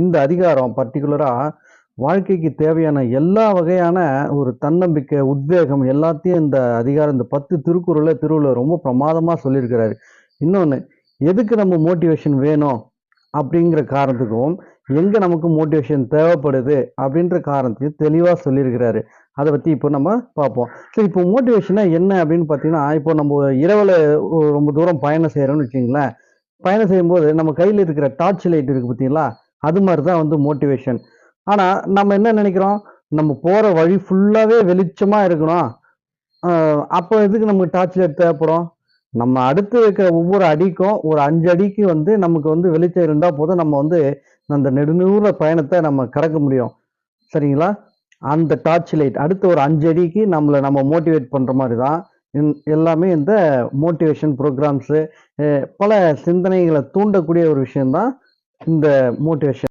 இந்த அதிகாரம் பர்டிகுலராக வாழ்க்கைக்கு தேவையான எல்லா வகையான ஒரு தன்னம்பிக்கை உத்வேகம் எல்லாத்தையும் இந்த அதிகாரம் இந்த பத்து திருக்குறளை திருவள்ளுவர் ரொம்ப பிரமாதமாக சொல்லியிருக்கிறாரு. இன்னொன்று எதுக்கு நம்ம மோட்டிவேஷன் வேணும் அப்படிங்கிற காரணத்துக்கும் எங்கே நமக்கு மோட்டிவேஷன் தேவைப்படுது அப்படின்ற காரணத்தையும் தெளிவாக சொல்லியிருக்கிறாரு. அதை பற்றி இப்போ நம்ம பார்ப்போம். சரி இப்போ மோட்டிவேஷனாக என்ன அப்படின்னு பார்த்தீங்கன்னா இப்போ நம்ம இரவில் ரொம்ப தூரம் பயணம் செய்கிறோம்னு வச்சிங்களேன் பயணம் செய்யும்போது நம்ம கையில் இருக்கிற டார்ச் லைட் இருக்குது பார்த்தீங்களா? அது மாதிரி தான் வந்து மோட்டிவேஷன் ஆனால் நம்ம என்ன நினைக்கிறோம்? நம்ம போகிற வழி ஃபுல்லாகவே வெளிச்சமாக இருக்கணும். அப்போ எதுக்கு நமக்கு டார்ச் லைட் தேவைப்படும்? நம்ம அடுத்து இருக்கிற ஒவ்வொரு அடிக்கும் ஒரு அஞ்சு அடிக்கு வந்து நமக்கு வந்து வெளிச்சம் இருந்தால் போதும் நம்ம வந்து அந்த நெடுநூற பயணத்தை நம்ம கடக்க முடியும். சரிங்களா? அந்த டார்ச் லைட் அடுத்த ஒரு அஞ்சு அடிக்கு நம்மளை நம்ம மோட்டிவேட் பண்ணுற மாதிரி தான் எல்லாமே இந்த மோட்டிவேஷன் ப்ரோக்ராம்ஸு பல சிந்தனைகளை தூண்டக்கூடிய ஒரு விஷயம்தான் இந்த மோட்டிவேஷன்